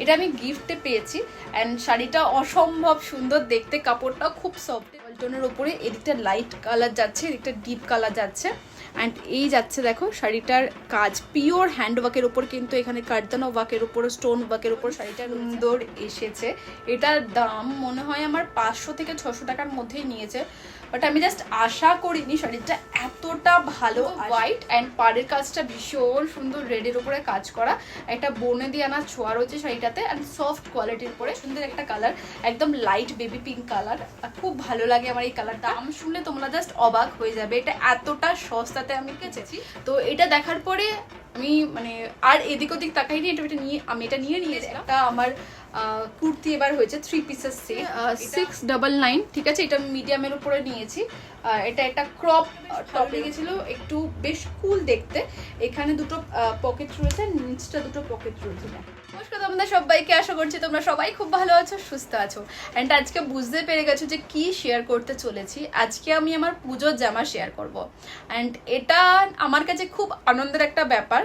এটা আমি গিফটে পেয়েছি অ্যান্ড শাড়িটা অসম্ভব সুন্দর দেখতে, কাপড়টা খুব সফট পল্টনের ওপরে এদিকটা লাইট কালার যাচ্ছে, এদিকটা ডিপ কালার যাচ্ছে। অ্যান্ড এই যাচ্ছে দেখো শাড়িটার কাজ। পিওর হ্যান্ড ওয়ার্কের ওপর কিন্তু এখানে কার্দানা ওয়ার্কের ওপর স্টোন ওয়ার্কের ওপর শাড়িটা সুন্দর এসেছে। এটার দাম মনে হয় আমার পাঁচশো থেকে ছশো টাকার মধ্যেই নিয়েছে। বাট আমি জাস্ট আশা করিনি শাড়িটা এতটা ভালো হোয়াইট অ্যান্ড পাড়ের কাজটা ভীষণ সুন্দর রেডের উপরে কাজ করা। একটা বনে দিয়ে আনা ছোঁয়া রয়েছে শাড়িটাতে অ্যান্ড সফট কোয়ালিটির উপরে। সুন্দর একটা কালার একদম লাইট বেবি পিঙ্ক কালার খুব ভালো লাগে আমার এই কালারটা দাম শুনলে তোমরা জাস্ট অবাক হয়ে যাবে। এটা এতটা সস্তাতে আমি কেচেছি। তো এটা দেখার পরে আমি মানে আর এদিক ওদিক তাকাইনি এটা এটা নিয়ে আমি এটা নিয়ে নিয়েছিলাম। তা আমার আহ, কুর্তি এবার হয়েছে three pieces set six double nine ঠিক আছে? এটা আমি মিডিয়ামের উপরে নিয়েছি। এটা একটা ক্রপ টপ লেগেছিল একটু বেশ কুল দেখতে। এখানে দুটো পকেট রয়েছে নিচটা দুটো পকেট রয়েছে। নমস্কার তোমাদের সবাইকে, আশা করছি তোমরা সবাই খুব ভালো আছো, সুস্থ আছো। অ্যান্ড আজকে বুঝতে পেরে গেছো যে কি শেয়ার করতে চলেছি। আজকে আমি আমার পুজোর জামা শেয়ার করব। অ্যান্ড এটা আমার কাছে খুব আনন্দের একটা ব্যাপার।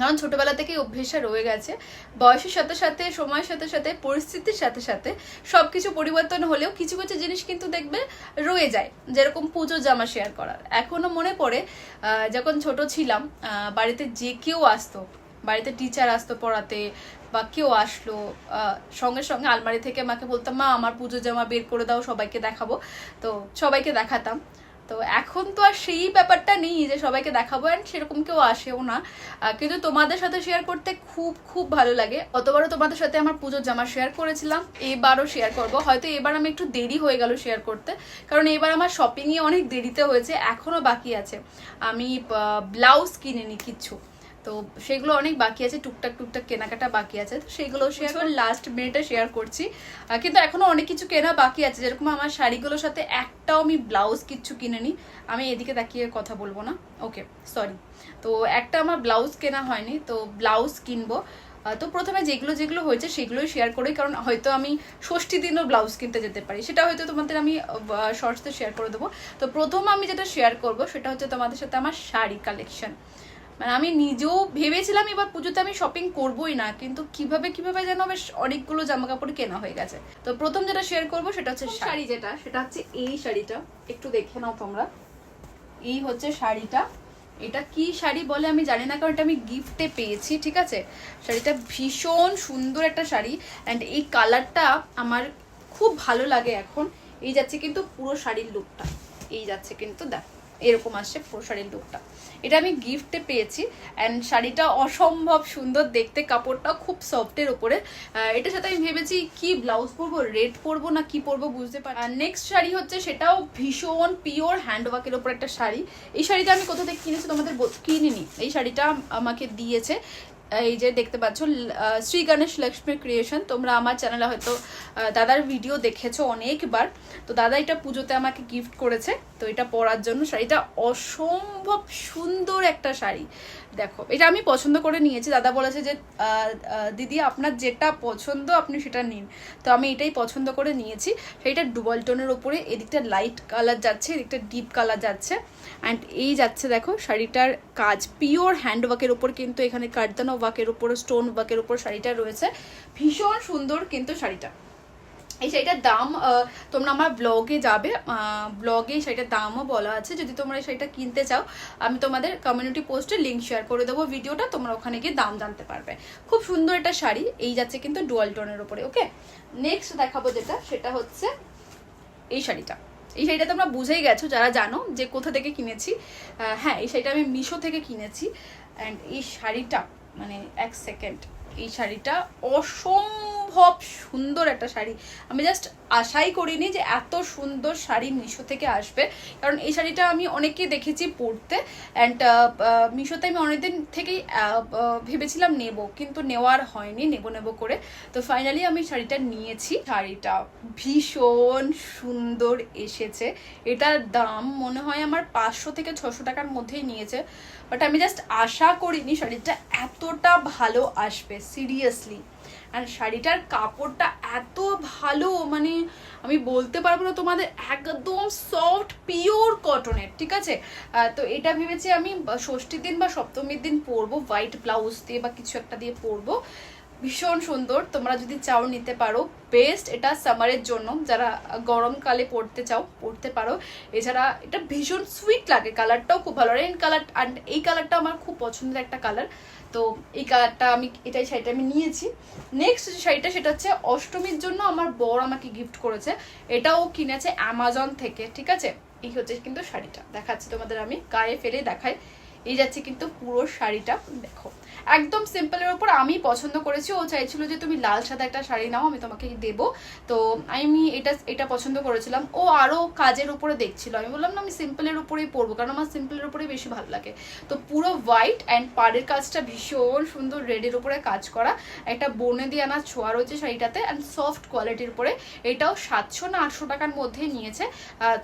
কারণ ছোটবেলা থেকেই অভ্যেসটা রয়ে গেছে। বয়সের সাথে সাথে, সময়ের সাথে সাথে, পরিস্থিতির সাথে সাথে সব কিছু পরিবর্তন হলেও কিছু কিছু জিনিস কিন্তু দেখবে রয়ে যায়। যেরকম পুজোর জামা শেয়ার করার। এখনও মনে পড়ে যখন ছোট ছিলাম বাড়িতে যে কেউ আসতো, বাড়িতে টিচার আসতো পড়াতে বা কেউ আসলো সঙ্গে সঙ্গে আলমারি থেকে মাকে বলতাম, মা, আমার পুজোর জামা বের করে দাও, সবাইকে দেখাবো। তো সবাইকে দেখাতাম। তো এখন তো আর সেই ব্যাপারটা নেই যে সবাইকে দেখাবো অ্যান্ড সেরকম কেউ আসেও না। কিন্তু তোমাদের সাথে শেয়ার করতে খুব খুব ভালো লাগে। অতবারও তোমাদের সাথে আমার পুজোর জামা শেয়ার করেছিলাম, এবারও শেয়ার করব। হয়তো এবার আমি একটু দেরি হয়ে গেল শেয়ার করতে, কারণ এবার আমার শপিংয়ে অনেক দেরিতে হয়েছে এখনও বাকি আছে। আমি ব্লাউজ কিনিনি কিচ্ছু। তো সেগুলো অনেক বাকি আছে টুকটাক টুকটাক কেনাকাটা বাকি আছে। তো সেগুলো শেয়ার করে লাস্ট মিনিটে শেয়ার করছি। কিন্তু এখনও অনেক কিছু কেনা বাকি আছে। যেরকম আমার শাড়িগুলোর সাথে একটাও আমি ব্লাউজ কিচ্ছু কিনে নিই আমি এদিকে তাকিয়ে কথা বলব না। ওকে সরি তো একটা আমার ব্লাউজ কেনা হয়নি তো ব্লাউজ কিনবো। তো প্রথমে যেগুলো যেগুলো হয়েছে সেগুলোই শেয়ার করি কারণ হয়তো আমি ষষ্ঠী দিনও ব্লাউজ কিনতে যেতে পারি। সেটা হয়তো তোমাদের আমি শর্টসতে শেয়ার করে দেবো। তো প্রথম আমি যেটা শেয়ার করব সেটা হচ্ছে তোমাদের সাথে আমার শাড়ি কালেকশন মানে আমি নিজেও ভেবেছিলাম এবার পুজোতে আমি শপিং করবোই না কিন্তু কীভাবে কীভাবে যেন বেশ অনেকগুলো জামা কাপড় কেনা হয়ে গেছে। তো প্রথম যেটা শেয়ার করব সেটা হচ্ছে শাড়ি। যেটা? সেটা হচ্ছে এই শাড়িটা। একটু দেখে নাও তোমরা। এই হচ্ছে শাড়িটা। এটা কি শাড়ি বলে আমি জানি না কারণ এটা আমি গিফটে পেয়েছি ঠিক আছে? শাড়িটা ভীষণ সুন্দর একটা শাড়ি। অ্যান্ড এই কালারটা আমার খুব ভালো লাগে এখন। এই যাচ্ছে কিন্তু পুরো শাড়ির লুকটা এই যাচ্ছে কিন্তু দেখ এরকম আসছে পুরো শাড়ির লুকটা এটা আমি গিফটে পেয়েছি অ্যান্ড শাড়িটা অসম্ভব সুন্দর দেখতে, কাপড়টা খুব সফটের ওপরে। এটার সাথে আমি ভেবেছি কি ব্লাউজ পরবো রেড পরবো না কি পরবো বুঝতে পারি আর নেক্সট শাড়ি হচ্ছে সেটাও ভীষণ পিওর হ্যান্ডওয়ার্কের ওপর একটা শাড়ি। এই শাড়িটা আমি কোথা থেকে কিনেছি তোমাদের কিনিনি। এই শাড়িটা আমাকে দিয়েছে, এই যে দেখতে পাচ্ছ শ্রী গণেশ লক্ষ্মী ক্রিয়েশন তোমরা আমার চ্যানেলে হয়তো দাদার ভিডিও দেখেছ অনেকবার। তো দাদা এটা পুজোতে আমাকে গিফট করেছে। তো এটা পরার জন্য শাড়িটা অসম্ভব সুন্দর একটা শাড়ি। দেখো, এটা আমি পছন্দ করে নিয়েছি। দাদা বলেছে যে দিদি, আপনার যেটা পছন্দ আপনি সেটা নিন। তো আমি এটাই পছন্দ করে নিয়েছি। সেইটা ডুবল টোনের ওপরে, এদিকটা লাইট কালার যাচ্ছে, এদিকটা ডিপ কালার যাচ্ছে। অ্যান্ড এই যাচ্ছে দেখো, শাড়িটার কাজ। পিওর হ্যান্ড ওয়ার্কের ওপর কিন্তু এখানে কার্দানা ওয়ার্কের ওপর স্টোন ওয়ার্কের ওপর শাড়িটা রয়েছে। ভীষণ সুন্দর কিন্তু শাড়িটা। এই শাড়িটার দাম তোমরা আমার ব্লগে যাবে। ব্লগে শাড়িটার দামও বলা আছে। যদি তোমরা এই শাড়িটা কিনতে চাও, আমি তোমাদের কমিউনিটি পোস্টে লিঙ্ক শেয়ার করে দেবো ভিডিওটা। তোমরা ওখানে গিয়ে দাম জানতে পারবে। খুব সুন্দর একটা শাড়ি। এই যাচ্ছে কিন্তু ডুয়াল টোনের ওপরে ওকে নেক্সট দেখাবো যেটা, সেটা হচ্ছে এই শাড়িটা। এই শাড়িটা তোমরা বুঝেই গেছো, যারা জানো যে কোথা থেকে কিনেছি। হ্যাঁ এই শাড়িটা আমি মিশো থেকে কিনেছি। অ্যান্ড এই শাড়িটা মানে এক সেকেন্ড এই শাড়িটা অসম্ভব সুন্দর একটা শাড়ি। আমি জাস্ট আশাই করিনি যে এত সুন্দর শাড়ি মিশো থেকে আসবে। কারণ এই শাড়িটা আমি অনেকে দেখেছি পরতে অ্যান্ড মিশোতে আমি অনেকদিন থেকেই ভেবেছিলাম নেব, কিন্তু নেওয়ার হয়নি, নেব নেব করে। তো ফাইনালি আমি শাড়িটা নিয়েছি। শাড়িটা ভীষণ সুন্দর এসেছে। এটার দাম মনে হয় আমার পাঁচশো থেকে ছশো টাকার মধ্যেই নিয়েছে। বাট আমি জাস্ট আশা করিনি শাড়িটা এতটা ভালো আসবে সিরিয়াসলি আর শাড়িটার কাপড়টা এত ভালো মানে আমি বলতে পারব না তোমাদের, একদম সফট পিওর কটনের ঠিক আছে? তো এটা ভেবেছি আমি ষষ্ঠীর দিন বা সপ্তমীর দিন পরবো হোয়াইট ব্লাউজ দিয়ে বা কিছু একটা দিয়ে পরবো। ভীষণ সুন্দর। তোমরা যদি চাও নিতে পারো। বেস্ট এটা সামারের জন্য। যারা গরমকালে পড়তে চাও, পড়তে পারো। এছাড়া এটা ভীষণ সুইট লাগে। কালারটাও খুব ভালো রেন কালার এই কালারটা আমার খুব পছন্দের একটা কালার তো এই কালারটা আমি, এটাই শাড়িটা আমি নিয়েছি। নেক্সট যে শাড়িটা, সেটা হচ্ছে অষ্টমীর জন্য আমার বর আমাকে গিফট করেছে। এটাও কিনেছে অ্যামাজন থেকে। ঠিক আছে? এই হচ্ছে কিন্তু শাড়িটা। দেখাচ্ছি তোমাদের আমি। গায়ে ফেলে দেখাই। এই যাচ্ছে কিন্তু পুরো শাড়িটা, দেখো। একদম সিম্পলের উপর আমি পছন্দ করেছি। ও চাইছিল যে তুমি লাল সাদা একটা শাড়ি নাও, আমি তোমাকে দেবো। তো আমি এটা এটা পছন্দ করেছিলাম। ও আরও কাজের উপরে দেখছিল। আমি বললাম, না, আমি সিম্পলের উপরেই পরবো, কারণ আমার সিম্পলের উপরেই বেশি ভালো লাগে। তো পুরো হোয়াইট অ্যান্ড পাড়ের কাজটা ভীষণ সুন্দর রেডের উপরে কাজ করা। একটা বনে দিয়ে আনা ছোঁয়া রয়েছে শাড়িটাতে অ্যান্ড সফট কোয়ালিটির উপরে। এটাও সাতশো না আটশো টাকার মধ্যেই নিয়েছে।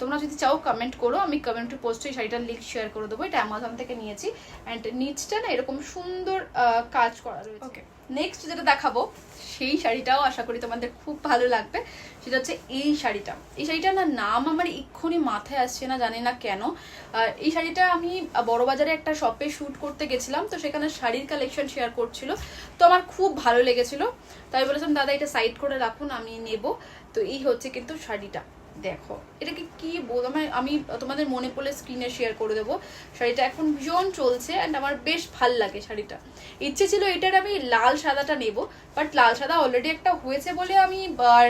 তোমরা যদি চাও কমেন্ট করো, আমি কমেন্টে পোস্টে শাড়িটার লিঙ্ক শেয়ার করে দেবো। এটা অ্যামাজন থেকে নিয়েছি। অ্যান্ড নিচটা না এরকম সুন্দর কাজ করা রয়েছে। ওকে নেক্সট যেটা দেখাবো সেই শাড়িটাও আশা করি তোমাদের খুব ভালো লাগবে। সেটা হচ্ছে এই শাড়িটা। এই শাড়িটার না নাম আমার এক্ষুনি মাথায় আসছে না জানি না কেন। এই শাড়িটা আমি বড়বাজারে একটা শপে শ্যুট করতে গেছিলাম তো সেখানে শাড়ির কালেকশন শেয়ার করছিল। তো আমার খুব ভালো লেগেছিল। তাই বলেছিলাম দাদা এটা সাইড করে রাখুন আমি নেব। তো এই হচ্ছে কিন্তু শাড়িটা। দেখো, এটাকে কি বল আমার আমি তোমাদের মনে পড়লে স্ক্রিনে শেয়ার করে দেবো। শাড়িটা এখন ভীষণ চলছে অ্যান্ড আমার বেশ ভালো লাগে শাড়িটা। ইচ্ছে ছিল এটার আমি লাল সাদাটা নেব বাট লাল সাদা অলরেডি একটা হয়েছে বলে আমি আর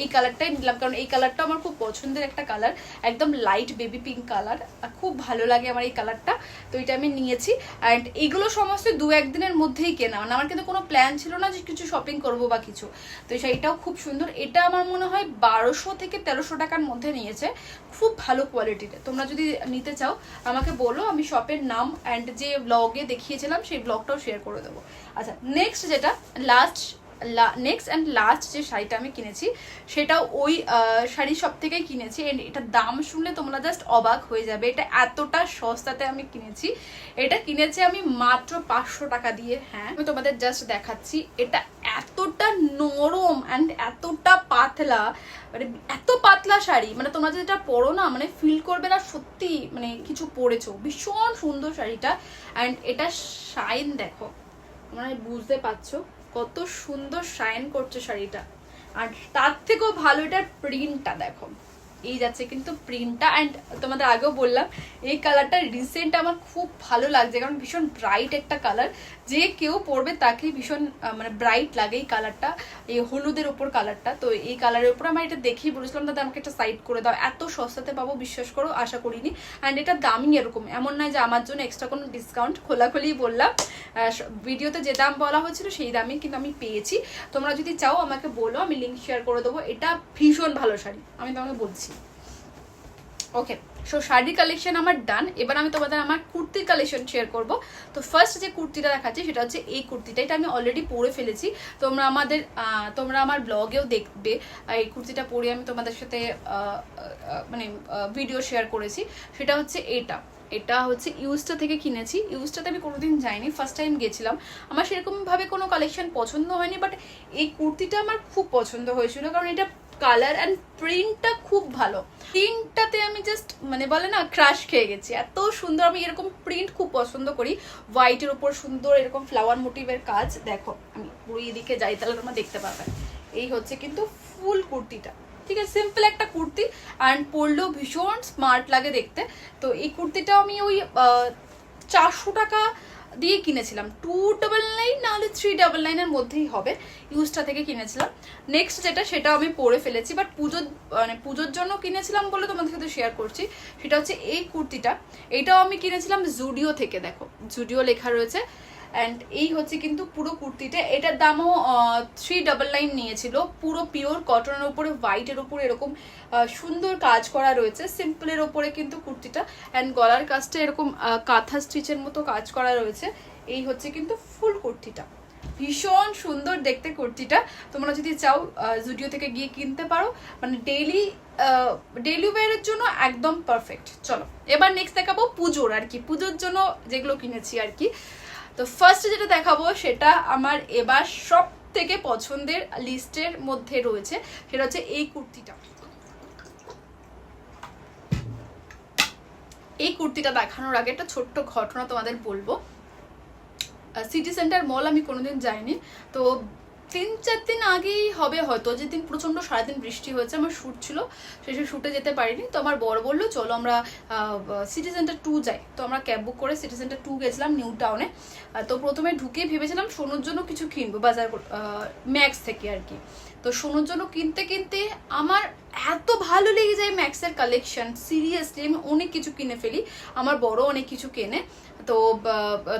এই কালারটাই নিলাম। কারণ এই কালারটা আমার খুব পছন্দের একটা কালার একদম লাইট বেবি পিঙ্ক কালার খুব ভালো লাগে আমার এই কালারটা তো এটা আমি নিয়েছি অ্যান্ড এইগুলো সমস্ত দু একদিনের মধ্যেই কেনা। মানে আমার কিন্তু কোনো প্ল্যান ছিল না যে কিছু শপিং করব বা কিছু। তো শাড়িটাও খুব সুন্দর। এটা আমার মনে হয় বারোশো থেকে তেরোশো টাকার মধ্যে নিয়েছে। খুব ভালো কোয়ালিটির তোমরা যদি নিতে চাও, আমাকে বলো, আমি শপের নাম অ্যান্ড যে ব্লগে দেখিয়েছিলাম, সেই ব্লগটাও শেয়ার করে দেবো। আচ্ছা নেক্সট যেটা লাস্ট নেক্সট অ্যান্ড লাস্ট যে শাড়িটা আমি কিনেছি, সেটাও ওই শাড়ি শপ থেকেই কিনেছি। And এটার দাম শুনলে তোমরা জাস্ট অবাক হয়ে যাবে। এটা এতটা সস্তাতে আমি কিনেছি। এটা কিনেছি আমি মাত্র পাঁচশো টাকা দিয়ে। হ্যাঁ আমি তোমাদের জাস্ট দেখাচ্ছি। এটা এতটা নরম অ্যান্ড এতটা পাতলা মানে এত পাতলা শাড়ি মানে তোমরা যদি এটা পরো না মানে ফিল করবে না সত্যি মানে কিছু পরেছো। ভীষণ সুন্দর শাড়িটা অ্যান্ড এটা শাইন দেখো, তোমরা বুঝতে পারছ কত সুন্দর শাইন করছে শাড়িটা। আর তার থেকেও ভালো এটার প্রিন্টটা দেখো। এই যাচ্ছে কিন্তু প্রিন্টটা অ্যান্ড তোমাদের আগেও বললাম, এই কালারটা রিসেন্ট আমার খুব ভালো লাগছে, কারণ ভীষণ ব্রাইট একটা কালার যে কেউ পরবে তাকেই ভীষণ মানে ব্রাইট লাগে এই কালারটা এই হলুদের ওপর কালারটা তো এই কালারের উপর আমার এটা দেখেই বলেছিলাম, দাদা, আমাকে একটা সাইড করে দাও। এত সস্তাতে পাবো, বিশ্বাস করো, আশা করিনি। অ্যান্ড এটা দামই এরকম। এমন নয় যে আমার জন্য এক্সট্রা কোনো ডিসকাউন্ট খোলাখুলি বললাম। ভিডিওতে যে দাম বলা হয়েছিল সেই দামই কিন্তু আমি পেয়েছি। তোমরা যদি চাও, আমাকে বলো, আমি লিঙ্ক শেয়ার করে দেবো। এটা ভীষণ ভালো শাড়ি, আমি তোমাকে বলছি। ওকে সো শাড়ি কালেকশন আমার ডান এবার আমি তোমাদের আমার কুর্তির কালেকশন শেয়ার করব। তো ফার্স্ট যে কুর্তিটা দেখাচ্ছি, সেটা হচ্ছে এই কুর্তিটা। এটা আমি অলরেডি পরে ফেলেছি। তোমরা আমাদের তোমরা আমার ব্লগেও দেখবে। এই কুর্তিটা পরে আমি তোমাদের সাথে মানে ভিডিও শেয়ার করেছি। সেটা হচ্ছে এটা। এটা হচ্ছে ইউজটা থেকে কিনেছি। ইউজটাতে আমি কোনোদিন যাইনি। ফার্স্ট টাইম গেছিলাম। আমার সেরকমভাবে কোনো কালেকশন পছন্দ হয়নি বাট এই কুর্তিটা আমার খুব পছন্দ হয়েছিল। কারণ এটা কালার অ্যান্ড প্রিন্টটা খুব ভালো। প্রিন্টটাতে আমি জাস্ট মানে বলে না ক্রাশ খেয়ে গেছি। এত সুন্দর আমি এরকম প্রিন্ট খুব পছন্দ করি। হোয়াইটের উপর সুন্দর এরকম ফ্লাওয়ার মোটিভের কাজ। দেখো, আমি পুরো এদিকে যাই তাহলে তোমরা দেখতে পাবে এই হচ্ছে কিন্তু ফুল কুর্তিটা। ঠিক আছে সিম্পল একটা কুর্তি অ্যান্ড পরলেও ভীষণ স্মার্ট লাগে দেখতে। তো এই কুর্তিটা আমি ওই চারশো টাকা দিয়ে কিনেছিলাম। টু ডাবল নাইন নাহলে থ্রি ডাবল নাইনের মধ্যেই হবে। ইউজটা থেকে কিনেছিলাম। নেক্সট যেটা সেটা আমি পরে ফেলেছি বাট পুজোর মানে পুজোর জন্য কিনেছিলাম বলে তোমাদের সাথে শেয়ার করছি, সেটা হচ্ছে এই কুর্তিটা। এটাও আমি কিনেছিলাম জুডিও থেকে, দেখো। জুডিও লেখা রয়েছে। অ্যান্ড এই হচ্ছে কিন্তু পুরো কুর্তিটা। এটার দামও থ্রি ডাবল নাইন নিয়েছিল। পুরো পিওর কটনের ওপরে হোয়াইটের ওপরে এরকম সুন্দর কাজ করা রয়েছে। সিম্পলের ওপরে কিন্তু কুর্তিটা। অ্যান্ড গলার কাজটা এরকম কাঁথা স্টিচের মতো কাজ করা রয়েছে। এই হচ্ছে কিন্তু ফুল কুর্তিটা। ভীষণ সুন্দর দেখতে কুর্তিটা। তোমরা যদি চাও জুডিও থেকে গিয়ে কিনতে পারো। মানে ডেইলি ডেইলি ওয়ারের জন্য একদম পারফেক্ট চলো, এবার নেক্সট দেখাবো পুজোর আর কি। পুজোর জন্য যেগুলো কিনেছি আর কি। তো ফার্স্ট যেটা দেখাবো সেটা আমার এবার সব থেকে পছন্দের লিস্টের মধ্যে রয়েছে, সেটা হচ্ছে এই কুর্তিটা। এই কুর্তিটা দেখানোর আগে একটা ছোট্ট ঘটনা তোমাদের বলব। সিটি সেন্টার মল আমি কোনোদিন যাইনি, তো তিন চার দিন আগেই হবে হয়তো। যেদিন প্রচণ্ড সারাদিন বৃষ্টি হয়েছে, আমার শ্যুট ছিল শেষে শ্যুটে যেতে পারিনি। তো আমার বড় বলল, চলো আমরা সিটি সেন্টার টু যাই। তো আমরা ক্যাব বুক করে সিটি সেন্টার টু গেছিলাম নিউ টাউনে তো প্রথমে ঢুকে ভেবেছিলাম, সোনুর জন্য কিছু কিনবো, বাজার ম্যাক্স থেকে আর কি। তো সোনুর জন্য কিনতে কিনতে আমার এত ভালো লেগে যায় ম্যাক্সের কালেকশন সিরিয়াসলি আমি অনেক কিছু কিনে ফেলি। আমার বড় অনেক কিছু কেনে। তো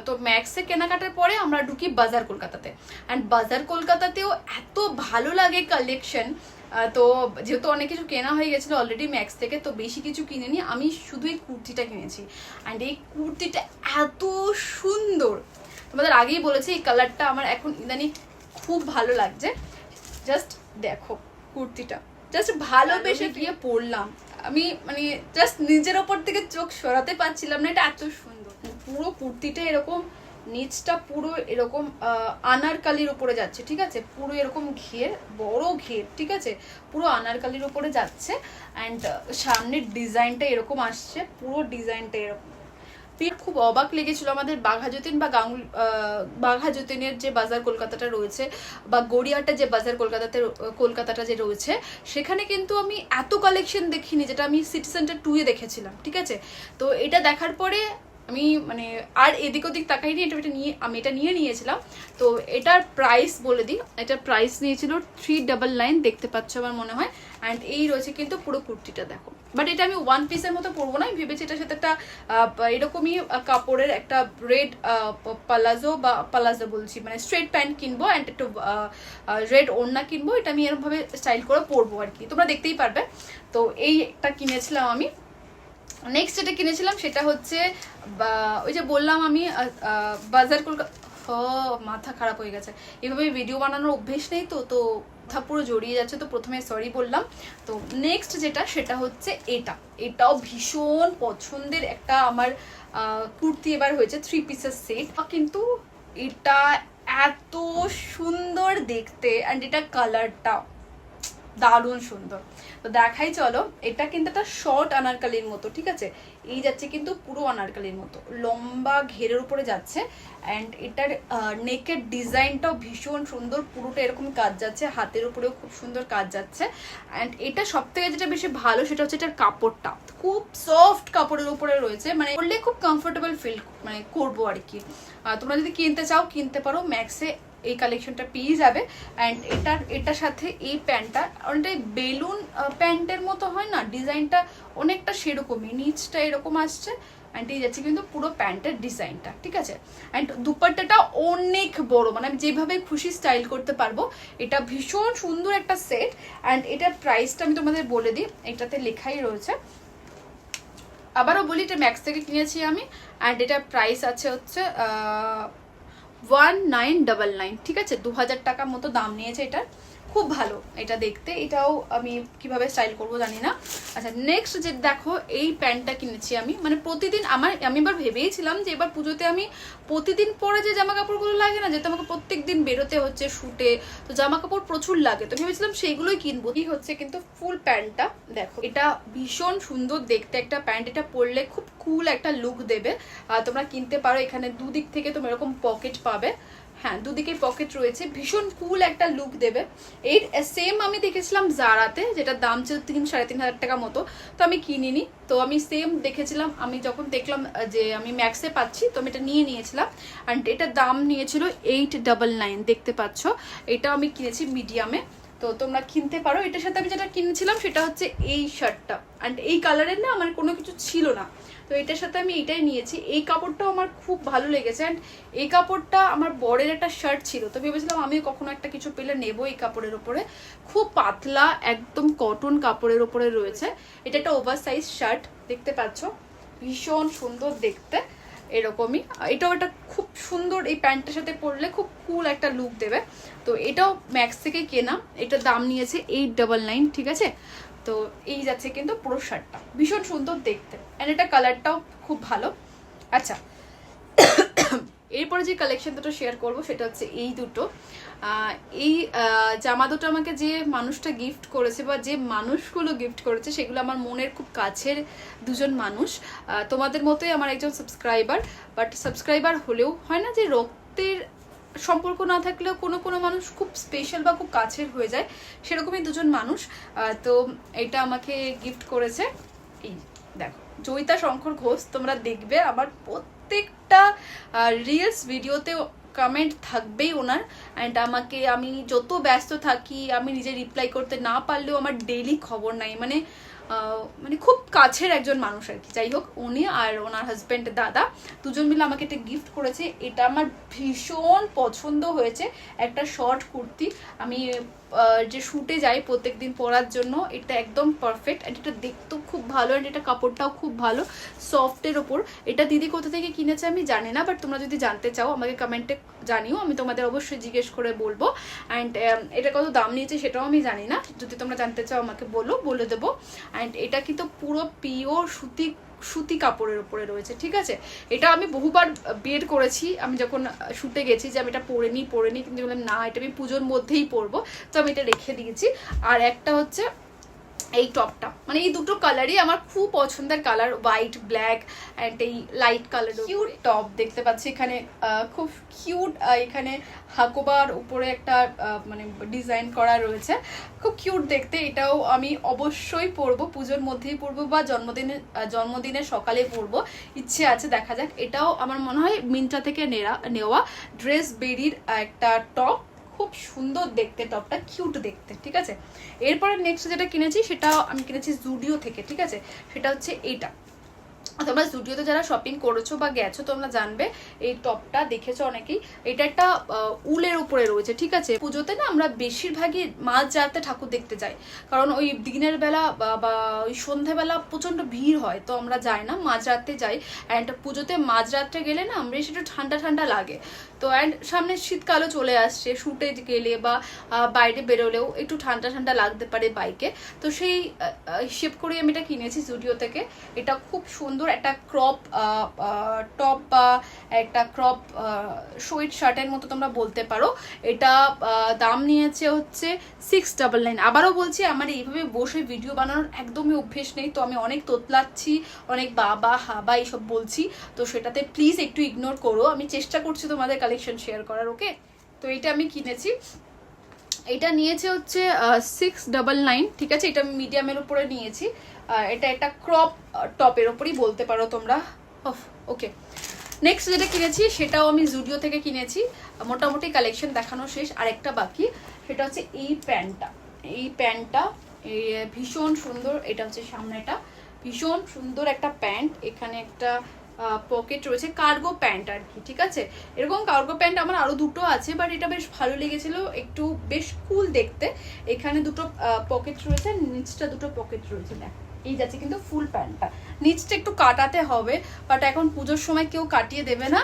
তো ম্যাক্সে কেনাকাটার পরে আমরা ঢুকি বাজার কলকাতাতে। অ্যান্ড বাজার কলকাতাতেও এত ভালো লাগে কালেকশন তো যেহেতু অনেক কিছু কেনা হয়ে গেছিল অলরেডি ম্যাক্স থেকে, তো বেশি কিছু কিনিনি। আমি শুধু এই কুর্তিটা কিনেছি। অ্যান্ড এই কুর্তিটা এত সুন্দর। তোমাদের আগেই বলেছি, এই কালারটা আমার এখন ইদানিং খুব ভালো লাগছে। জাস্ট দেখো কুর্তিটা। জাস্ট ভালোবেসে গিয়ে পরলাম। আমি মানে জাস্ট নিজের ওপর থেকে চোখ সরাতে পারছিলাম না, এটা এত সুন্দর। পুরো কুর্তিটা এরকম, নিচটা পুরো এরকম আনারকালির উপরে যাচ্ছে, ঠিক আছে? পুরো এরকম ঘের বড় ঘের ঠিক আছে? পুরো আনারকালির উপরে যাচ্ছে অ্যান্ড সামনের ডিজাইনটা এরকম আসছে, পুরো ডিজাইনটা এরকম। পিঠ খুব অবাক লেগেছিল আমাদের বাঘা যতীন বা গাঙ্গুল আহ, বাঘাযতীনের যে বাজার কলকাতাটা রয়েছে বা গড়িয়াটা যে বাজার কলকাতাতে কলকাতাটা যে রয়েছে সেখানে কিন্তু আমি এত কালেকশন দেখিনি যেটা আমি সিটি সেন্টার টুয়ে দেখেছিলাম ঠিক আছে? তো এটা দেখার পরে আমি মানে আর এদিক ওদিক তাকাইনি এটা এটা নিয়ে, আমি এটা নিয়ে নিয়েছিলাম। তো এটার প্রাইস বলে দিই, এটার প্রাইস নিয়েছিল থ্রি ডাবল নাইন দেখতে পাচ্ছ আমার মনে হয়। অ্যান্ড এই রয়েছে কিন্তু পুরো কুর্তিটা, দেখো। বাট এটা আমি ওয়ান পিসের মতো পরবো না, আমি ভেবেছি এটার সাথে একটা এরকমই কাপড়ের একটা রেড পালাজো বা পালাজো বলছি মানে স্ট্রেট প্যান্ট কিনবো অ্যান্ড একটু রেড ওড়না কিনবো, এটা আমি এরকমভাবে স্টাইল করে পরবো আর কি। তোমরা দেখতেই পারবে। তো এই একটা কিনেছিলাম আমি। নেক্সট যেটা কিনেছিলাম সেটা হচ্ছে ওই যে বললাম আমি বাজার কলকাতা মাথা খারাপ হয়ে গেছে। এভাবে ভিডিও বানানোর অভ্যেস নেই তো তো মাথা পুরো জড়িয়ে যাচ্ছে তো প্রথমে সরি বললাম। তো নেক্সট যেটা সেটা হচ্ছে এটা। এটাও ভীষণ পছন্দের একটা আমার কুর্তি এবার হয়েছে থ্রি পিসের সেট কিন্তু এটা এত সুন্দর দেখতে অ্যান্ড এটা কালারটা দারুণ সুন্দর। তো দেখাই চলো, এটা কিন্তু একটা শর্ট আনারকালির মতো, ঠিক আছে? এই যাচ্ছে কিন্তু পুরো আনারকালির মতো। লম্বা ঘেরের উপরে যাচ্ছে অ্যান্ড এটার নেকের ডিজাইনটাও ভীষণ সুন্দর। পুরোটা এরকম কাজ যাচ্ছে, হাতের উপরেও খুব সুন্দর কাজ যাচ্ছে। অ্যান্ড এটা সব থেকে যেটা বেশি ভালো সেটা হচ্ছে এটার কাপড়টা। খুব সফট কাপড়ের উপরে রয়েছে মানে পরলে খুব কমফোর্টেবল ফিল মানে করব আর কি তোমরা যদি কিনতে চাও, কিনতে পারো। ম্যাক্সে এই কালেকশনটা পেয়ে যাবে। অ্যান্ড এটার এটার সাথে এই প্যান্টটা, অনেকটাই বেলুন প্যান্টের মতো হয় না, ডিজাইনটা অনেকটা সেরকমই, নিচটা এরকম আসছে অ্যান্ড এই যাচ্ছে কিন্তু পুরো প্যান্টের ডিজাইনটা, ঠিক আছে? অ্যান্ড দুপাট্টাটা অনেক বড় মানে আমি যেভাবে খুশি স্টাইল করতে পারব, এটা ভীষণ সুন্দর একটা সেট অ্যান্ড এটার প্রাইসটা আমি তোমাদের বলে দিই, এটাতে লেখাই রয়েছে। আবারও বলি, এটা ম্যাক্স থেকে কিনেছি আমি অ্যান্ড এটার প্রাইস আছে হচ্ছে ওয়ান নাইন ডাবল নাইন ঠিক আছে? দু হাজার টাকা মতো দাম নিয়েছে এটার। খুব ভালো এটা দেখতে। এটাও আমি কীভাবে স্টাইল করব জানি না। আচ্ছা নেক্সট যে দেখো, এই প্যান্টটা কিনেছি আমি। মানে প্রতিদিন আমার, আমি এবার ভেবেইছিলাম যে এবার পুজোতে আমি প্রতিদিন পরে যে জামা কাপড়গুলো লাগে না, যেহেতু আমাকে প্রত্যেক দিন বেরোতে হচ্ছে শুটে তো জামা কাপড় প্রচুর লাগে। তো ভেবেছিলাম সেইগুলোই কিনবো। কি হচ্ছে কিন্তু ফুল প্যান্টটা। দেখো, এটা ভীষণ সুন্দর দেখতে একটা প্যান্ট। এটা পরলে খুব কুল একটা লুক দেবে। আর তোমরা কিনতে পারো এখানে দুদিক থেকে, তোমরা এরকম পকেট পাবে। হ্যাঁ দুদিকে পকেট রয়েছে। ভীষণ কুল একটা লুক দেবে। এর সেম আমি দেখেছিলাম জারাতে যেটা দাম ছিল তিন, সাড়ে তিন হাজার টাকা মতো। তো আমি কিনিনি। তো আমি সেম দেখেছিলাম, আমি যখন দেখলাম যে আমি ম্যাক্সে পাচ্ছি, তো আমি এটা নিয়ে নিয়েছিলাম। অ্যান্ড এটার দাম নিয়েছিল এইট ডাবল নাইন দেখতে পাচ্ছ? এটা আমি কিনেছি মিডিয়ামে তো তোমরা কিনতে পারো। এটার সাথে আমি যেটা কিনেছিলাম, সেটা হচ্ছে এই শার্টটা অ্যান্ড এই কালারের না আমার কোনো কিছু ছিল না। তো এটার সাথে আমি এটাই নিয়েছি। এই কাপড়টাও আমার খুব ভালো লেগেছে অ্যান্ড এই কাপড়টা আমার বরের একটা শার্ট ছিল। তো ভেবেছিলাম আমিও কখনো একটা কিছু পেলে নেব এই কাপড়ের ওপরে খুব পাতলা, একদম কটন কাপড়ের ওপরে রয়েছে। এটা একটা ওভার সাইজ শার্ট দেখতে পাচ্ছ? ভীষণ সুন্দর দেখতে, এরকমই। এটাও একটা খুব সুন্দর এই প্যান্টের সাথে পরলে খুব কুল একটা লুক দেবে। তো এটাও ম্যাক্স থেকে কেনা। এটার দাম নিয়েছে এইট ডাবল নাইন ঠিক আছে? তো এই যাচ্ছে কিন্তু পুরো শার্টটা। ভীষণ সুন্দর দেখতে। অ্যান্ড এটা কালারটাও খুব ভালো। আচ্ছা। এরপরে যে কালেকশন দুটো শেয়ার করব, সেটা হচ্ছে এই দুটো। এই জামা দুটো আমাকে যে মানুষটা গিফট করেছে বা যে মানুষগুলো গিফট করেছে, সেগুলো আমার মনের খুব কাছের দুজন মানুষ। তোমাদের মতোই আমার একজন সাবস্ক্রাইবার বাট সাবস্ক্রাইবার হলেও হয় না যে রক্তের সম্পর্ক না থাকলেও কোনো কোনো মানুষ খুব স্পেশাল বা খুব কাছের হয়ে যায়। সেরকমই দুজন মানুষ। তো এটা আমাকে গিফট করেছে। এই দেখো, জয়িতা শঙ্কর ঘোষ, তোমরা দেখবে আমার প্রত্যেকটা রিলস ভিডিওতে কমেন্ট থাকবেই ওনার। অ্যান্ড আমাকে, আমি যত ব্যস্ত থাকি, আমি নিজে রিপ্লাই করতে না পারলেও আমার ডেইলি খবর নাই। মানে মানে খুব কাছের একজন মানুষ আর কি। যাই হোক, উনি আর ওনার হাজব্যান্ড দাদা, দুজন মিলে আমাকে একটা গিফট করেছে। এটা আমার ভীষণ পছন্দ হয়েছে। একটা শর্ট কুর্তি। আমি যে শুটে যাই প্রত্যেক দিন পরার জন্য, এটা একদম পারফেক্ট অ্যান্ড এটা দেখতেও খুব ভালো অ্যান্ড এটা কাপড়টাও খুব ভালো সফটের ওপর। এটা দিদি কোথা থেকে কিনেছে আমি জানি না বাট তোমরা যদি জানতে চাও, আমাকে কমেন্টে জানিও, আমি তোমাদের অবশ্যই জিজ্ঞেস করে বলব। অ্যান্ড এটা কত দাম নিয়েছে সেটাও আমি জানি না। যদি তোমরা জানতে চাও, আমাকে বলো, বলে দেবো। অ্যান্ড এটা কিন্তু পুরো পিওর সুতি সুতি কাপড়ের উপরে রয়েছে, ঠিক আছে? এটা আমি বহুবার বের করেছি, আমি যখন শুটে গেছি যে আমি এটা পরে নিই পরে নিই, কিন্তু বললাম, না, এটা আমি পুজোর মধ্যেই পরবো। তো আমি এটা রেখে দিয়েছি। আর একটা হচ্ছে এই টপটা। মানে এই দুটো কালারই আমার খুব পছন্দের কালার হোয়াইট ব্ল্যাক অ্যান্ড এই লাইট কালার কিউট টপ দেখতে পাচ্ছি এখানে খুব কিউট এখানে হাকোবার উপরে একটা মানে ডিজাইন করা রয়েছে। খুব কিউট দেখতে এটাও আমি অবশ্যই পরবো পুজোর মধ্যেই পরবো বা জন্মদিনের আহ, জন্মদিনের সকালে পরবো। ইচ্ছে আছে দেখা যাক। এটাও আমার মনে হয় মিন্টা থেকে নেওয়া ড্রেস বেরির একটা টপ খুব সুন্দর দেখতে, টপটা কিউট দেখতে, ঠিক আছে? এরপরে নেক্সট যেটা কিনেছি সেটা আমি কিনেছি জুডিও থেকে, ঠিক আছে? সেটা হচ্ছে এইটা তোমরা জুডিওতে যারা শপিং করেছ বা গেছো, তোমরা জানবে, এই টপটা দেখেছ অনেকেই। এটা একটা উলের উপরে রয়েছে, ঠিক আছে? পুজোতে না আমরা বেশিরভাগই মাঝ রাতে ঠাকুর দেখতে যাই। কারণ ওই দিনের বেলা বা- ওই সন্ধ্যেবেলা প্রচণ্ড ভিড় হয়, তো আমরা যাই না মাঝরাতে যাই। অ্যান্ড পুজোতে মাঝরাত্রে গেলে না আমরা একটু ঠান্ডা ঠান্ডা লাগে। তো অ্যান্ড সামনে শীতকালও চলে আসছে শুটে গেলে বা বাইরে বেরোলেও একটু ঠান্ডা ঠান্ডা লাগতে পারে বাইকে তো সেই হিসেব করে আমি এটা কিনেছি জুডিও থেকে। এটা খুব সুন্দর একটা ক্রপ টপ বা একটা ক্রপ শোয়েট শার্টের মতো তোমরা বলতে পারো। এটা দাম নিয়েছে হচ্ছে সিক্স ডাবল নাইন আবারও বলছি, আমার এইভাবে বসে ভিডিও বানানোর একদমই অভ্যেস নেই। তো আমি অনেক তোতলাচ্ছি, অনেক বাবা, হাবা এইসব বলছি। তো সেটাতে প্লিজ একটু ইগনোর করো। আমি চেষ্টা করছি তোমাদের কালেকশন শেয়ার করার ওকে তো এটা আমি কিনেছি। এটা নিয়েছে হচ্ছে সিক্স ডাবল নাইন ঠিক আছে? এটা মিডিয়ামের উপরে নিয়েছি। এটা একটা ক্রপ টপের ওপরই বলতে পারো তোমরা। ওকে নেক্সট যেটা কিনেছি, সেটাও আমি জুডিও থেকে কিনেছি। মোটামুটি কালেকশন দেখানো শেষ। আরেকটা বাকি, সেটা হচ্ছে এই প্যান্টটা। এই প্যান্টটা ভীষণ সুন্দর। এটা হচ্ছে সামনেটা। ভীষণ সুন্দর একটা প্যান্ট। এখানে একটা পকেট রয়েছে কার্গো প্যান্ট আর কি, ঠিক আছে? এরকম কার্গো প্যান্ট আমার আরও দুটো আছে বাট এটা বেশ ভালো লেগেছিল, একটু বেশ কুল দেখতে। এখানে দুটো পকেট রয়েছে, নিচটা দুটো পকেট রয়েছে, দেখ। এই যাচ্ছে কিন্তু ফুল প্যান্টটা। নিচটা একটু কাটাতে হবে বাট এখন পুজোর সময় কেউ কাটিয়ে দেবে না।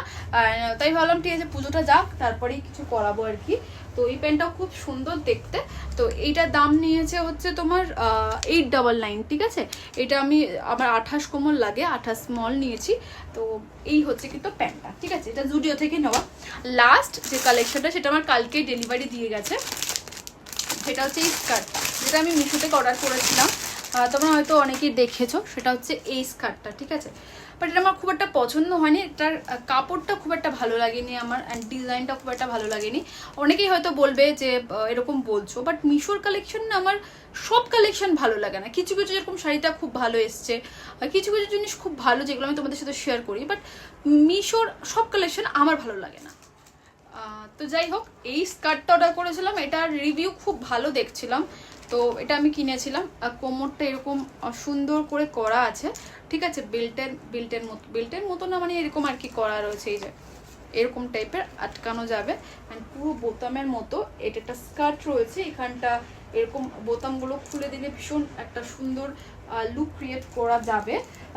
তাই ভাবলাম ঠিক আছে, পুজোটা যাক, তারপরেই কিছু করাবো আর কি। তো এই প্যান্টটাও খুব সুন্দর দেখতে। তো এইটার দাম নিয়েছে হচ্ছে তোমার এইট ডাবল নাইন ঠিক আছে? এটা আমি, আমার আঠাশ কোমল লাগে, আঠাশ স্মল নিয়েছি। তো এই হচ্ছে কিন্তু প্যান্টটা, ঠিক আছে? এটা জুডিও থেকে নেওয়া। লাস্ট যে কালেকশনটা সেটা আমার কালকে ডেলিভারি দিয়ে গেছে। সেটা হচ্ছে এই স্কার্টটা যেটা আমি মিশো থেকে অর্ডার করেছিলাম। তোমরা হয়তো অনেকেই দেখেছ, সেটা হচ্ছে এই স্কার্টটা ঠিক আছে? বাট এটা আমার খুব একটা পছন্দ হয়নি। এটার কাপড়টা খুব একটা ভালো লাগেনি আমার অ্যান্ড ডিজাইনটা খুব একটা ভালো লাগেনি। অনেকেই হয়তো বলবে যে এরকম বলছো বাট মিশোর কালেকশন না আমার সব কালেকশন ভালো লাগে না। কিছু কিছু যেরকম শাড়িটা খুব ভালো এসছে কিছু কিছু জিনিস খুব ভালো যেগুলো আমি তোমাদের সাথে শেয়ার করি বাট মিশোর সব কালেকশন আমার ভালো লাগে না। তো যাই হোক, এই স্কার্টটা অর্ডার করেছিলাম, এটার রিভিউ খুব ভালো দেখছিলাম। তো এটা আমি কিনেছিলাম। আর কোমরটা এরকম সুন্দর করে করা আছে। ঠিক আছে বেল্টের বেল্টের মতো বেল্টের মতো না মানে এরকম আর কি করা রয়েছে এই যে। এরকম টাইপের আটকানো যাবে। অ্যান্ড পুরো বোতামের মতো এটা একটা স্কার্ট রয়েছে। এখানটা এরকম বোতামগুলো খুলে দিলে ভীষণ একটা সুন্দর লুক ক্রিয়েট করা যাবে।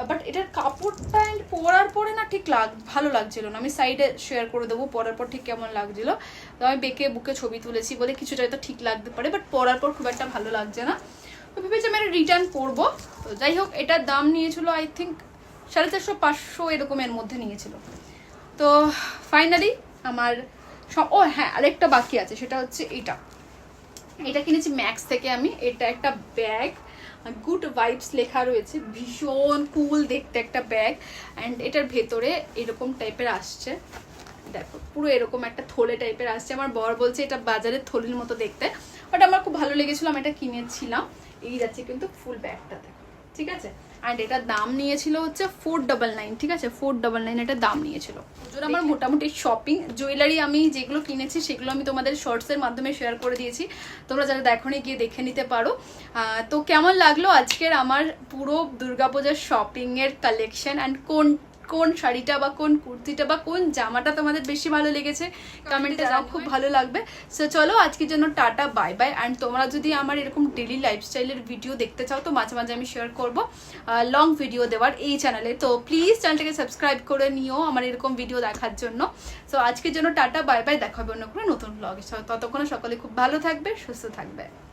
বাট এটার কাপড়টা অ্যান্ড পরার পরে না ঠিক লাগ, ভালো লাগছিল না। আমি সাইডে শেয়ার করে দেবো, পরার পর ঠিক কেমন লাগছিল। তো আমি বেঁকে বুকে ছবি তুলেছি বলে কিছুটা হয়তো ঠিক লাগতে পারে বাট পরার পর খুব একটা ভালো লাগছে না। তো ভেবেছি আমি এটা রিটার্ন করব তো যাই হোক, এটার দাম নিয়েছিল আই থিঙ্ক সাড়ে চারশো, পাঁচশো এরকমের মধ্যে নিয়েছিল। তো ফাইনালি আমার ও হ্যাঁ আরেকটা বাকি আছে, সেটা হচ্ছে এটা। এটা কিনেছি ম্যাক্স থেকে আমি। এটা একটা ব্যাগ গুড ভাইবস লেখা রয়েছে, ভীষণ কুল দেখতে একটা ব্যাগ অ্যান্ড এটার ভেতরে এরকম টাইপের আসছে। দেখো, পুরো এরকম একটা থলে টাইপের আসছে। আমার বর বলছে এটা বাজারের থলির মতো দেখতে বাট আমার খুব ভালো লেগেছিলো, আমি এটা কিনেছিলাম। এই যাচ্ছে কিন্তু ফুল ব্যাগটা দেখো। ঠিক আছে? অ্যান্ড এটার দাম নিয়েছিল হচ্ছে ফোর ডাবল নাইন ঠিক আছে? ফোর ডাবল নাইন এটার দাম নিয়েছিল। পুজোর আমার মোটামুটি শপিং জুয়েলারি আমি যেগুলো কিনেছি সেগুলো আমি তোমাদের শর্টসের মাধ্যমে শেয়ার করে দিয়েছি। তোমরা যারা দেখোনি গিয়ে দেখে নিতে পারো। তো কেমন লাগল আজকের আমার পুরো দুর্গাপূজার শপিংয়ের কালেকশন অ্যান্ড কোন কোন শাড়িটা বা কোন কুর্তিটা বা কোন জামাটা তোমাদের বেশি ভালো লেগেছে কমেন্টে জানাও খুব ভালো লাগবে। সো চলো আজকের জন্য টাটা বাই বাই অ্যান্ড তোমরা যদি আমার এরকম ডেলি লাইফস্টাইলের ভিডিও দেখতে চাও তো মাঝে মাঝে আমি শেয়ার করব লং ভিডিও দেওয়ার এই চ্যানেলে তো প্লিজ চ্যানেলটাকে সাবস্ক্রাইব করে নিও আমার এরকম ভিডিও দেখার জন্য। সো আজকের জন্য টাটা বাই বাই দেখা হবে অন্য কোনো নতুন ব্লগে ততক্ষণে সকলে খুব ভালো থাকবে সুস্থ থাকবে।